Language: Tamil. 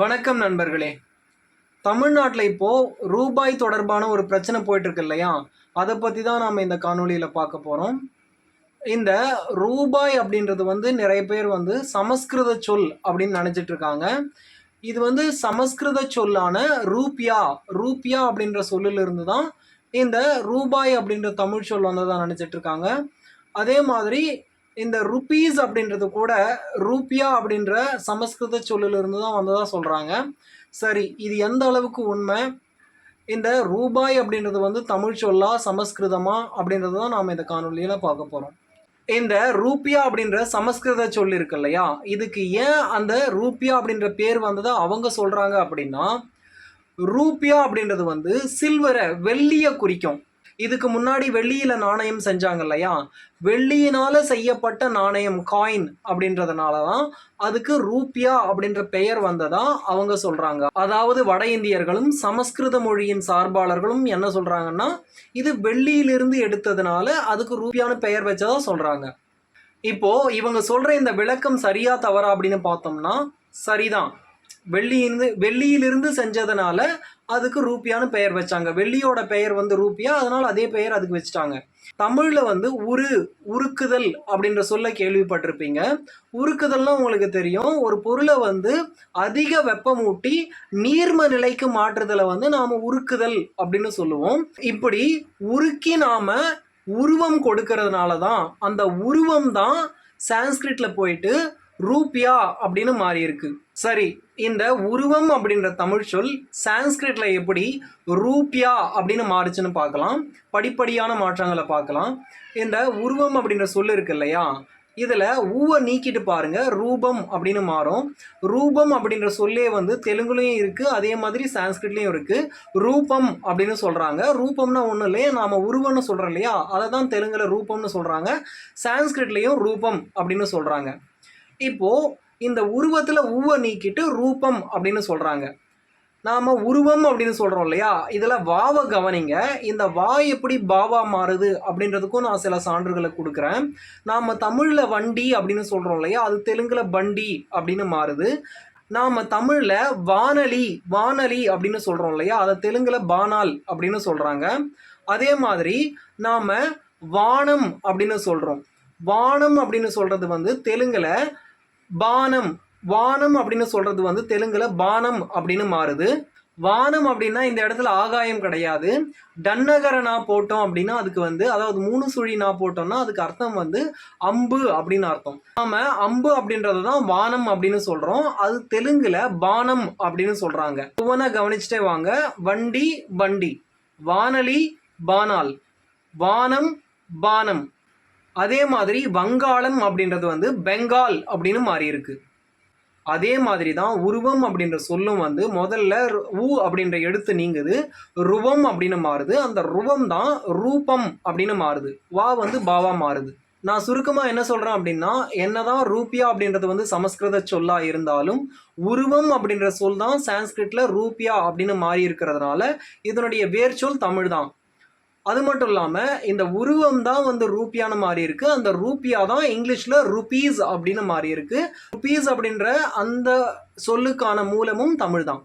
வணக்கம் நண்பர்களே. தமிழ்நாட்டில் இப்போது ரூபாய் தொடர்பான ஒரு பிரச்சனை போயிட்டுருக்கு இல்லையா? அதை பற்றி தான் நாம் இந்த காணொலியில் பார்க்க போகிறோம் இந்த ரூபாய் அப்படின்றது வந்து நிறைய பேர் வந்து சமஸ்கிருத சொல் அப்படின்னு நினச்சிட்டு இருக்காங்க. இது வந்து சமஸ்கிருத சொல்லான ரூபியா ரூபியா அப்படின்ற சொல்லிலிருந்து தான் இந்த ரூபாய் அப்படின்ற தமிழ் சொல் வந்ததாக நினச்சிட்டு இருக்காங்க. அதே மாதிரி இந்த ருபீஸ் அப்படின்றது கூட ரூபியா அப்படின்ற சமஸ்கிருத சொல்லிலிருந்து தான் வந்ததாக சொல்கிறாங்க சரி இது எந்த அளவுக்கு உண்மை? இந்த ரூபாய் அப்படின்றது வந்து தமிழ் சொல்லா சமஸ்கிருதமா அப்படின்றது தான் நாம் இந்த காணொலியில் பார்க்க போகிறோம் இந்த ரூபியா அப்படின்ற சமஸ்கிருத சொல் இருக்கு இல்லையா? இதுக்கு ஏன் அந்த ரூபியா அப்படின்ற பேர் வந்ததை அவங்க சொல்கிறாங்க அப்படின்னா ரூபியா அப்படின்றது வந்து சில்வரை வெள்ளியை குறிக்கும். இதுக்கு முன்னாடி வெள்ளியில் நாணயம் செஞ்சாங்க இல்லையா வெள்ளியினால் செய்யப்பட்ட நாணயம் காயின் அப்படின்றதுனால தான் அதுக்கு ரூபியா அப்படின்ற பெயர் வந்ததா அவங்க சொல்கிறாங்க அதாவது வட இந்தியர்களும் சமஸ்கிருத மொழியின் சார்பாளர்களும் என்ன சொல்கிறாங்கன்னா இது வெள்ளியிலிருந்து எடுத்ததுனால அதுக்கு ரூபியான்னு பெயர் வச்சதா சொல்கிறாங்க இப்போ இவங்க சொல்கிற இந்த விளக்கம் சரியா தவறா அப்படின்னு பார்த்தோம்னா சரிதான். வெள்ளியிலிருந்து வெள்ளியிலிருந்து செஞ்சதுனால அதுக்கு ரூபியான்னு பெயர் வச்சாங்க. வெள்ளியோட பெயர் வந்து ரூபியா அதனால அதே பெயர் அதுக்கு வச்சுட்டாங்க. தமிழில் வந்து உரு உருக்குதல் அப்படின்ற சொல்ல கேள்விப்பட்டிருப்பீங்க. உருக்குதல்னா உங்களுக்கு தெரியும். ஒரு பொருளை வந்து அதிக வெப்பமூட்டி நீர்ம நிலைக்கு மாற்றுதலை வந்து நாம் உருக்குதல் அப்படின்னு சொல்லுவோம். இப்படி உருக்கி நாம் உருவம் கொடுக்கறதுனால தான் அந்த உருவம் தான் சான்ஸ்கிரிட்டில் போயிட்டு ரூபியா அப்படின்னு மாறியிருக்கு. சரி இந்த உருவம் அப்படின்ற தமிழ் சொல் சான்ஸ்கிரிட்ல எப்படி ரூபியா அப்படின்னு மாறுச்சுன்னு பார்க்கலாம். படிப்படியான மாற்றங்களை பார்க்கலாம். இந்த உருவம் அப்படின்ற சொல் இருக்கு இல்லையா? இதில் ஊவை நீக்கிட்டு பாருங்க. ரூபம் அப்படின்னு மாறும். ரூபம் அப்படின்ற சொல்லே வந்து தெலுங்குலையும் இருக்குது அதே மாதிரி சான்ஸ்கிரிட்லேயும் இருக்குது ரூபம் அப்படின்னு சொல்கிறாங்க ரூபம்னா ஒன்றும் இல்லையா நாம் உருவம்னு சொல்கிறோம் இல்லையா? அதை தான் தெலுங்கில் ரூபம்னு சொல்கிறாங்க சான்ஸ்கிரிட்லேயும் ரூபம் அப்படின்னு சொல்கிறாங்க இப்போது இந்த உருவத்தில் உவ நீக்கிட்டு ரூபம் அப்படின்னு சொல்கிறாங்க நாம் உருவம் அப்படின்னு சொல்கிறோம் இல்லையா? இதில் வாவை கவனிங்க. இந்த வா எப்படி பாவா மாறுது அப்படின்றதுக்கும் நான் சில சான்றுகளை கொடுக்குறேன். நாம் தமிழில் வண்டி அப்படின்னு சொல்கிறோம் இல்லையா? அது தெலுங்கில் பண்டி அப்படின்னு மாறுது. நாம் தமிழில் வானலி வானலி அப்படின்னு சொல்கிறோம் இல்லையா? அதை தெலுங்கில் பானால் அப்படின்னு சொல்கிறாங்க அதே மாதிரி நாம் வானம் அப்படின்னு சொல்கிறோம் வானம் அப்படின்னு சொல்கிறது வந்து தெலுங்கில் பானம். வானம் அப்படின்னு சொல்றது வந்து தெலுங்குல பானம் அப்படின்னு மாறுது. வானம் அப்படின்னா இந்த இடத்துல ஆகாயம் கிடையாது. டன்னகர நா போட்டோம் அப்படின்னா அதுக்கு வந்து அதாவது மூணு சுழி நா போட்டோம்னா அதுக்கு அர்த்தம் வந்து அம்பு அப்படின்னு அர்த்தம். நாம அம்பு அப்படின்றது தான் வானம் அப்படின்னு சொல்றோம். அது தெலுங்குல பானம் அப்படின்னு சொல்றாங்க. ஒவ்வொன்றா கவனிச்சுட்டே வாங்க. வண்டி வண்டி. வானலி பானால். வானம் பானம். அதே மாதிரி வங்காளம் அப்படின்றது வந்து பெங்கால் அப்படின்னு மாறி இருக்கு. அதே மாதிரி தான் உருவம் அப்படின்ற சொல்லும் வந்து முதல்ல ரு- ஊ அப்படின்ற எழுத்து நீங்குது. ருவம் அப்படின்னு மாறுது. அந்த ருவம் தான் ரூபம் அப்படின்னு மாறுது. வா வந்து பாவா மாறுது. நான் சுருக்கமாக என்ன சொல்கிறேன் அப்படின்னா என்னதான் ரூபியா அப்படின்றது வந்து சமஸ்கிருத சொல்லா இருந்தாலும் உருவம் அப்படின்ற சொல் தான் சான்ஸ்கிரிட்டில் ரூபியா அப்படின்னு மாறி இருக்கிறதுனால இதனுடைய வேர்ச்சொல் தமிழ் தான். அது மட்டும் இல்லாமல் இந்த உருவம் தான் வந்து ரூபியான மாறி இருக்கு அந்த ரூபியா தான் இங்கிலீஷில் ருபீஸ் அப்படின்னு மாறி இருக்கு ருபீஸ் அப்படின்ற அந்த சொல்லுக்கான மூலமும் தமிழ் தான்